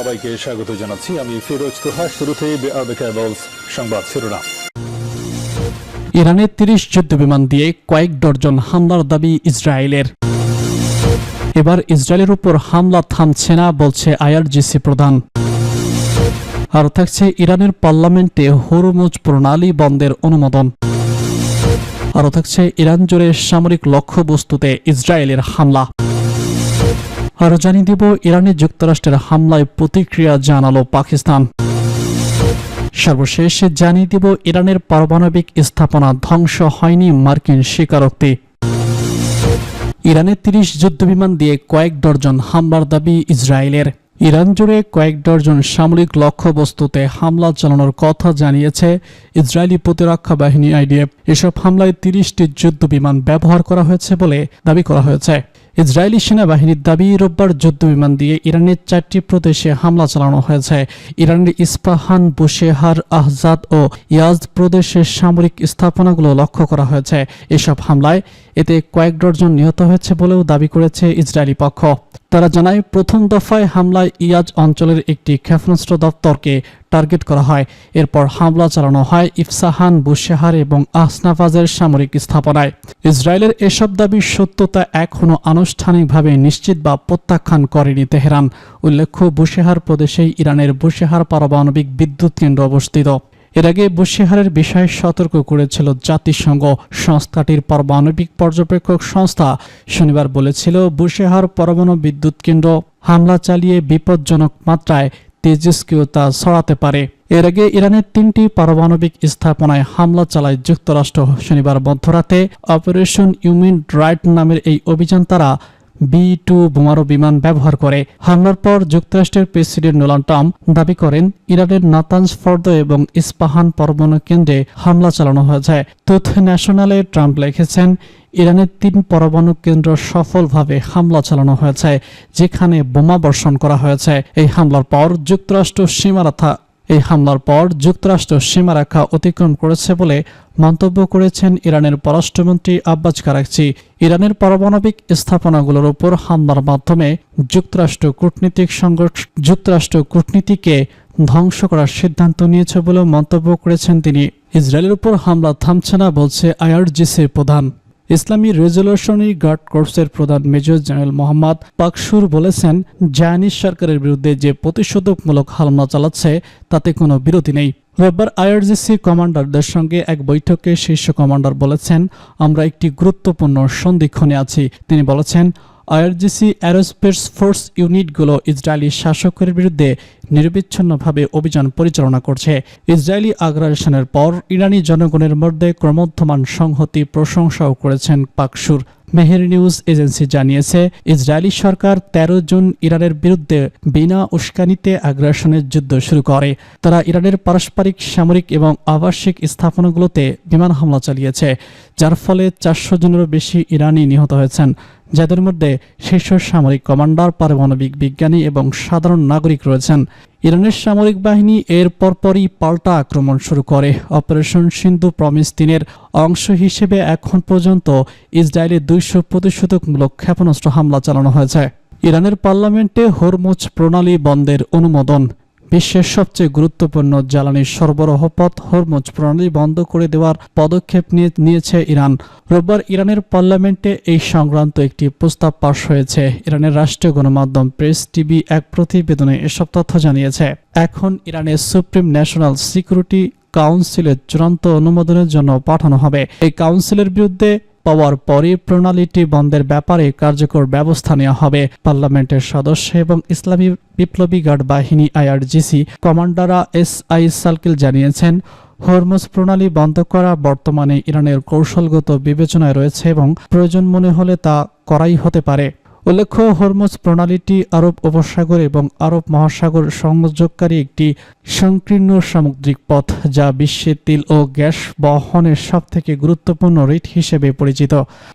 সবাইকে স্বাগত জানাচ্ছি। আমি ফিরোজ তোহা শুরুতে সংবাদ শিরোনাম। ইরানের তিরিশ যুদ্ধ বিমান দিয়ে কয়েক ডজন হামলার দাবি ইসরায়েলের। এবার ইসরায়েলের উপর হামলা থামছে না বলছে আইআরজিসি প্রধান। আর থাকছে ইরানের পার্লামেন্টে হরমুজ প্রণালী বন্ধের অনুমোদন। আরও থাকছে ইরান জুড়ে সামরিক লক্ষ্যবস্তুতে ইসরায়েলের হামলা। আরও জানিয়ে দিব, ইরানে যুক্তরাষ্ট্রের হামলায় প্রতিক্রিয়া জানালো পাকিস্তান। সর্বশেষ জানিয়ে দিব, ইরানের পারমাণবিক স্থাপনা ধ্বংস হয়নি মার্কিন স্বীকারোক্তি। ইরানের তিরিশ যুদ্ধবিমান দিয়ে কয়েক ডজন হামলার দাবি ইসরায়েলের। ইরান জুড়ে কয়েক ডজন সামরিক লক্ষ্যবস্তুতে হামলা চালানোর কথা জানিয়েছে ইসরায়েলি প্রতিরক্ষা বাহিনী আইডিএফ। এসব হামলায় তিরিশটি যুদ্ধবিমান ব্যবহার করা হয়েছে বলে দাবি করা হয়েছে। ইসরায়েলি সেনাবাহিনীর দাবি, রোববার যুদ্ধবিমান দিয়ে ইরানের চারটি প্রদেশে হামলা চালানো হয়েছে। ইরানের ইস্পাহান, বুশেহার, আহজাদ ও ইয়াজ প্রদেশের সামরিক স্থাপনাগুলো লক্ষ্য করা হয়েছে। এসব হামলায় এতে কয়েক ডজন নিহত হয়েছে বলেও দাবি করেছে ইসরায়েলি পক্ষ। তারা জানায়, প্রথম দফায় হামলায় ইয়াজ অঞ্চলের একটি ক্ষেপণাস্ত্র দপ্তরকে টার্গেট করা হয়। এরপর হামলা চালানো হয় ইফসাহান, বুশেহার এবং আসনাফাজের সামরিক স্থাপনায়। ইসরায়েলের এসব দাবির সত্যতা এখনও আনুষ্ঠানিকভাবে নিশ্চিত বা প্রত্যাখ্যান করেনি তেহরান। উল্লেখ্য, বুশেহার প্রদেশেই ইরানের বুশেহার পারমাণবিক বিদ্যুৎ কেন্দ্র অবস্থিত। এর আগে বুশেহারের বিষয়ে সতর্ক করেছিল জাতিসংঘ। সংস্থাটির পারমাণবিক পর্যবেক্ষক সংস্থা শনিবার বলেছিল, বুশেহার পরমাণু বিদ্যুৎ কেন্দ্র হামলা চালিয়ে বিপজ্জনক মাত্রায় তেজস্ক্রিয়তা ছড়াতে পারে। এর আগে ইরানের তিনটি পারমাণবিক স্থাপনায় হামলা চালায় যুক্তরাষ্ট্র। শনিবার মধ্যরাতে অপারেশন ইউমিন রাইট নামের এই অভিযান তারা বি টু বোমারু বিমান ব্যবহার করে। হামলার পর যুক্তরাষ্ট্রের প্রেসিডেন্ট ডোনাল্ড ট্রাম্প দাবি করেন, ইরানের নাতানজ ফর্দ এবং ইস্পাহান পরমাণু কেন্দ্রে হামলা চালানো হয়েছে। তথ্য ন্যাশনালে ট্রাম্প লিখেছেন ইরানের তিন পরমাণু কেন্দ্র সফলভাবে হামলা চালানো হয়েছে, যেখানে বোমা বর্ষণ করা হয়েছে। এই হামলার পর যুক্তরাষ্ট্র সীমারেখা, এই হামলার পর যুক্তরাষ্ট্র সীমারেখা অতিক্রম করেছে বলে মন্তব্য করেছেন ইরানের পররাষ্ট্রমন্ত্রী আব্বাস কারাকচি। ইরানের পারমাণবিক স্থাপনাগুলোর উপর হামলার মাধ্যমে যুক্তরাষ্ট্র কূটনীতিক সংগঠন যুক্তরাষ্ট্র কূটনীতিকে ধ্বংস করার সিদ্ধান্ত নিয়েছে বলে মন্তব্য করেছেন তিনি। ইসরায়েলের উপর হামলা থামছে না বলছে আইআরজিসির প্রধান। ইসলামী রেজলিউশনারি গার্ড কর্পসের প্রধান মেজর জেনারেল মোহাম্মদ পাকসুর বলেছেন জায়ানিজ সরকারের বিরুদ্ধে যে প্রতিষেধকমূলক হামলা চালাচ্ছে, তাতে কোনো বিরতি নেই। রোববার আইআরজিসি কমান্ডারদের সঙ্গে এক বৈঠকে শীর্ষ কমান্ডার বলেছেন, আমরা একটি গুরুত্বপূর্ণ সন্ধিক্ষণে আছি। তিনি বলেছেন আইআরজিসি অ্যারোস্পেস ফোর্স ইউনিটগুলো ইসরায়েলি শাসকের বিরুদ্ধে নিরবিচ্ছিন্নভাবে অভিযান পরিচালনা করছে। ইসরায়েলি আগ্রাসনের পর ইরানি জনগণের মধ্যে ক্রমোদ্ধমান সংহতি প্রশংসাও করেছেন পাকসুর। মেহের নিউজ এজেন্সি জানিয়েছে, ইসরায়েলি সরকার ১৩ জুন ইরানের বিরুদ্ধে বিনা উস্কানিতে আগ্রাসনের যুদ্ধ শুরু করে। তারা ইরানের পারস্পরিক, সামরিক এবং আবাসিক স্থাপনাগুলোতে বিমান হামলা চালিয়েছে, যার ফলে চারশো জনেরও বেশি ইরানি নিহত হয়েছেন। যাদের মধ্যে শীর্ষ সামরিক কমান্ডার, পারমাণবিক বিজ্ঞানী এবং সাধারণ নাগরিক রয়েছেন। ইরানের সামরিক বাহিনী এর পরপরই পাল্টা আক্রমণ শুরু করে। অপারেশন সিন্ধু প্রমিস তিনের অংশ হিসেবে এখন পর্যন্ত ইসরায়েলে দুইশো প্রতিশোধকমূলক ক্ষেপণাস্ত্র হামলা চালানো হয়েছে। ইরানের পার্লামেন্টে হরমুজ প্রণালী বন্ধের অনুমোদন বিশ্বের সবচেয়ে গুরুত্বপূর্ণ জ্বালানি সরবরাহ পথ হরমুজ প্রণালী বন্ধ করে দেওয়ার পদক্ষেপ নিয়ে, নিয়েছে ইরান। রোববার ইরানের পার্লামেন্টে এই সংক্রান্ত একটি প্রস্তাব পাশ হয়েছে। ইরানের রাষ্ট্রীয় গণমাধ্যম প্রেস, টিভি এক প্রতিবেদনে এসব তথ্য জানিয়েছে। এখন ইরানের সুপ্রিম ন্যাশনাল সিকিউরিটি কাউন্সিলের চূড়ান্ত অনুমোদনের জন্য পাঠানো হবে। এই কাউন্সিলের বিরুদ্ধে পাওয়ার পরই প্রণালীটি বন্ধের ব্যাপারে কার্যকর ব্যবস্থা নেওয়া হবে। পার্লামেন্টের সদস্য এবং ইসলামী বিপ্লবী গার্ড বাহিনী আইআরজিসি কমান্ডাররা এস আই সার্কেল জানিয়েছেন, হরমুজ প্রণালী বন্ধ করা বর্তমানে ইরানের কৌশলগত বিবেচনায় রয়েছে এবং প্রয়োজন মনে হলে তা করাই হতে পারে। উল্লেখ্য, হরমুজ প্রণালীটি আরব উপসাগর এবং আরব মহাসাগর সংযোগকারী একটি সংকীর্ণ সামুদ্রিক পথ, যা বিশ্বে তেল ও গ্যাস বহনের সব থেকে গুরুত্বপূর্ণ রিট হিসেবে পরিচিত।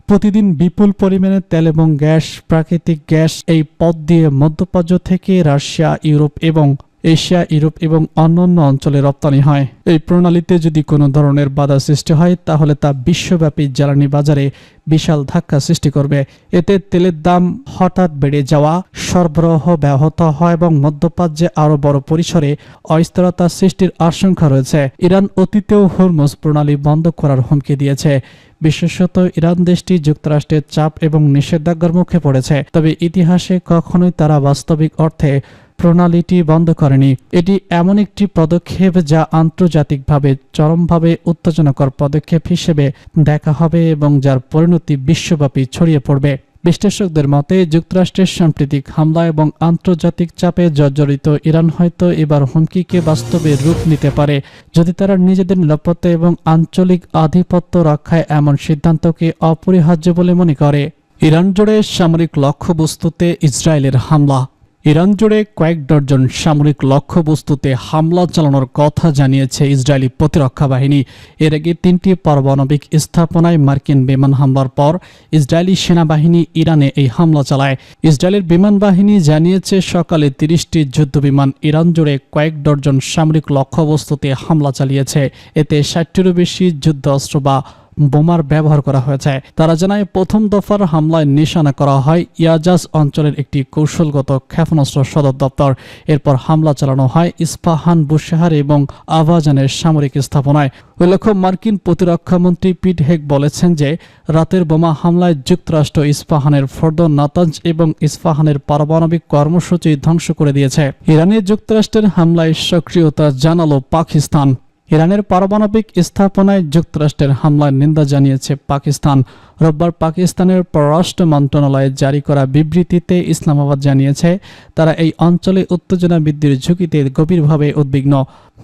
প্রতিদিন বিপুল পরিমাণে তেল এবং গ্যাস, প্রাকৃতিক গ্যাস এই পথ দিয়ে মধ্যপ্রাচ্য থেকে রাশিয়া, ইউরোপ এবং এশিয়া, ইউরোপ এবং অন্যান্য অঞ্চলে রপ্তানি হয়। এই প্রণালীতে যদি কোনো ধরনের বাধা সৃষ্টি হয়, তাহলে তা বিশ্বব্যাপী জ্বালানি বাজারে বিশাল ধাক্কা সৃষ্টি করবে। এতে তেলের দাম হঠাৎ বেড়ে যাওয়া, সরবরাহ ব্যাহত হয় এবং মধ্যপ্রাচ্যে আরও বড় পরিসরে অস্থিরতা সৃষ্টির আশঙ্কা রয়েছে। ইরান অতীতেও হরমুজ প্রণালী বন্ধ করার হুমকি দিয়েছে। বিশেষত ইরান দেশটি যুক্তরাষ্ট্রের চাপ এবং নিষেধাজ্ঞার মুখে পড়েছে। তবে ইতিহাসে কখনোই তারা বাস্তবিক অর্থে প্রণালীটি বন্ধ করেনি। এটি এমন একটি পদক্ষেপ যা আন্তর্জাতিকভাবে চরমভাবে উত্তেজনাকর পদক্ষেপ হিসেবে দেখা হবে এবং যার পরিণতি বিশ্বব্যাপী ছড়িয়ে পড়বে। বিশ্লেষকদের মতে, যুক্তরাষ্ট্রের সাম্প্রতিক হামলা এবং আন্তর্জাতিক চাপে জর্জরিত ইরান হয়তো এবার হুমকিকে বাস্তবে রূপ নিতে পারে। যদি তারা নিজেদের নিরাপত্তা এবং আঞ্চলিক আধিপত্য রক্ষায় এমন সিদ্ধান্তকে অপরিহার্য বলে মনে করে। ইরান জুড়ে সামরিক লক্ষ্যবস্তুতে ইসরায়েলের হামলা। ইরান জুড়ে কয়েক ডজন সামরিক লক্ষ্যবস্তুতে হামলা চালানোর কথা জানিয়েছে ইসরায়েলি প্রতিরক্ষা বাহিনী। এর আগে তিনটি পারমাণবিক স্থাপনায় মার্কিন বিমান হামলার পর ইসরায়েলি সেনাবাহিনী ইরানে এই হামলা চালায়। ইসরায়েলের বিমান বাহিনী জানিয়েছে, সকালে তিরিশটি যুদ্ধবিমান ইরান জুড়ে কয়েক ডজন সামরিক লক্ষ্যবস্তুতে হামলা চালিয়েছে। এতে ষাটটিরও বেশি যুদ্ধ অস্ত্র বা বোমার ব্যবহার করা হয়েছে। তারা জানায়, প্রথম দফার হামলায় নিশানা করা হয় ইয়াজাজ অঞ্চলের একটি কৌশলগত ক্ষেপণাস্ত্র সদর দপ্তর। এরপর হামলা চালানো হয় ইস্পাহান, বুশেহার এবং আভাজানের সামরিক স্থাপনায়। উল্লেখ্য মার্কিন প্রতিরক্ষামন্ত্রী পিট হেক বলেছেন যে, রাতের বোমা হামলায় যুক্তরাষ্ট্র ইস্পাহানের ফর্দ নাতাজ এবং ইস্পাহানের পারমাণবিক কর্মসূচি ধ্বংস করে দিয়েছে। ইরানে যুক্তরাষ্ট্রের হামলায় সক্রিয়তা জানালো পাকিস্তান। ইরানের পারমাণবিক স্থাপনায় যুক্তরাষ্ট্রের হামলার নিন্দা জানিয়েছে পাকিস্তান। রোববার পাকিস্তানের পররাষ্ট্র মন্ত্রণালয়ে জারি করা বিবৃতিতে ইসলামাবাদ জানিয়েছে, তারা এই অঞ্চলে উত্তেজনা বৃদ্ধির ঝুঁকিতে গভীরভাবে উদ্বিগ্ন।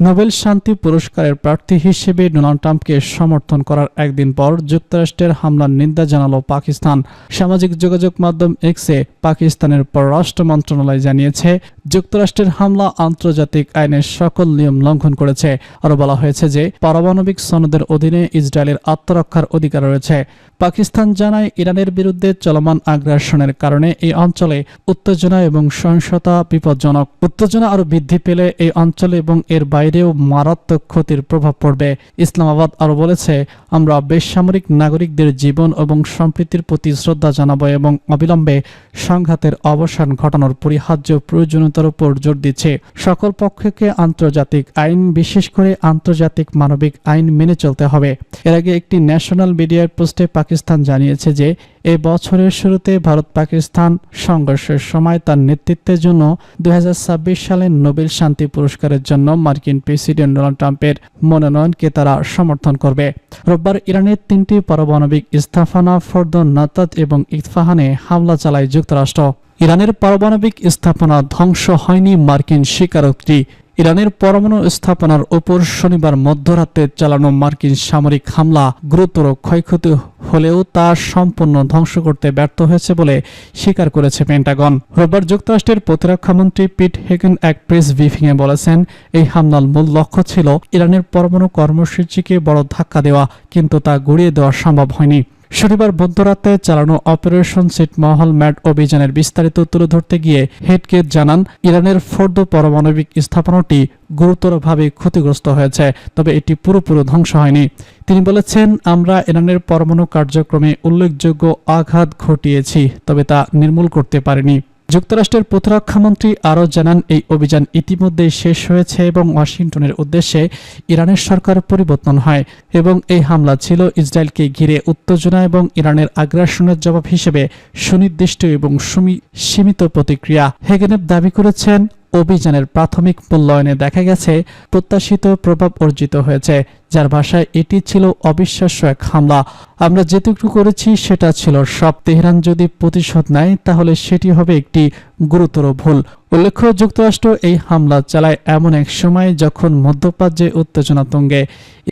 নোবেল শান্তি পুরস্কারের প্রার্থী হিসেবে ডোনাল্ড ট্রাম্পকে সমর্থন করার একদিন পর যুক্তরাষ্ট্রের হামলার নিন্দা জানালো পাকিস্তান। সামাজিক যোগাযোগ মাধ্যম এক্সে পাকিস্তানের পররাষ্ট্র মন্ত্রণালয় জানিয়েছে, যুক্তরাষ্ট্রের হামলা আন্তর্জাতিক আইনের সকল নিয়ম লঙ্ঘন করেছে। আরও বলা হয়েছে যে, পারমাণবিক সনদের অধীনে ইসরায়েলের আত্মরক্ষার অধিকার রয়েছে। পাকিস্তান জানায় ইরানের বিরুদ্ধে চলমান আগ্রাসনের কারণে এই অঞ্চলে উত্তেজনা এবং সহিংসতা বিপজ্জনক। উত্তেজনা আরও বৃদ্ধি পেলে এই অঞ্চলে এবং এর বাইরেও মারাত্মক ক্ষতির প্রভাব পড়বে। ইসলামাবাদ আরও বলেছে, আমরা বেসামরিক নাগরিকদের জীবন এবং সম্প্রীতির প্রতি শ্রদ্ধা জানাব এবং অবিলম্বে সংঘাতের অবসান ঘটানোর পরিহার্য প্রয়োজনীয়তার উপর জোর দিচ্ছে। সকল পক্ষকে আন্তর্জাতিক আইন, বিশেষ করে আন্তর্জাতিক মানবিক আইন মেনে চলতে হবে। এর আগে একটি ন্যাশনাল মিডিয়ার পোস্টে পাকিস্তান জানিয়েছে যে, এ বছরের শুরুতে ভারত পাকিস্তান সংঘর্ষের সময় তার নেতৃত্বের জন্য দুই সালে নোবেল শান্তি পুরস্কারের জন্য মার্কিন প্রেসিডেন্ট ডোনাল্ড ট্রাম্পের মনোনয়নকে তারা সমর্থন করবে। রোববার ইরানের তিনটি পারমাণবিক স্থাপনা ফর্দ নাতাত এবং ইতফাহানে হামলা চালায় যুক্তরাষ্ট্র। ইরানের পারমাণবিক স্থাপনা ধ্বংস হয়নি মার্কিন স্বীকারোক্তি। ইরানের পরমাণু স্থাপনার উপর শনিবার মধ্যরাতে চালানো মার্কিন সামরিক হামলা গুরুতর ক্ষয়ক্ষতি হলেও তা সম্পূর্ণ ধ্বংস করতে ব্যর্থ হয়েছে বলে স্বীকার করেছে পেন্টাগন। রোববার যুক্তরাষ্ট্রের প্রতিরক্ষামন্ত্রী পিট হেগেন এক প্রেস ব্রিফিংয়ে বলেছেন, এই হামলার মূল লক্ষ্য ছিল ইরানের পরমাণু কর্মসূচিকে বড় ধাক্কা দেওয়া, কিন্তু তা গড়িয়ে দেওয়া সম্ভব হয়নি। শনিবার মধ্যরাতে চালানো অপারেশন সিট মহল ম্যাট অভিযানের বিস্তারিত তুলে ধরতে গিয়ে হেডকেট জানান, ইরানের ফোর্দ পারমাণবিক স্থাপনাটি গুরুতরভাবে ক্ষতিগ্রস্ত হয়েছে, তবে এটি পুরোপুরি ধ্বংস হয়নি। তিনি বলেছেন, আমরা ইরানের পরমাণু কার্যক্রমে উল্লেখযোগ্য আঘাত ঘটিয়েছি, তবে তা নির্মূল করতে পারিনি। যুক্তরাষ্ট্রের প্রতিরক্ষামন্ত্রী আরও জানান, এই অভিযান ইতিমধ্যেই শেষ হয়েছে এবং ওয়াশিংটনের উদ্দেশ্যে ইরানের সরকার পরিবর্তন হয় এবং এই হামলা ছিল ইসরায়েলকে ঘিরে উত্তেজনা এবং ইরানের আগ্রাসনের জবাব হিসেবে সুনির্দিষ্ট এবং সুমি- সীমিত প্রতিক্রিয়া। হেগেনেব দাবি করেছেন অভিযানের প্রাথমিক মূল্যায়নে দেখা গেছে, প্রত্যাশিত প্রভাব অর্জিত হয়েছে, যার ভাষায় এটি ছিল অবিশ্বাস্য এক হামলা। আমরা যেটুকু করেছি সেটা ছিল সব তেহরান যদি প্রতিশোধ নেয়, তাহলে সেটি হবে একটি গুরুতর ভুল। উল্লেখ্য, যুক্তরাষ্ট্র এই হামলা চালায় এমন এক সময় যখন মধ্যপ্রাচ্যে উত্তেজনা তুঙ্গে।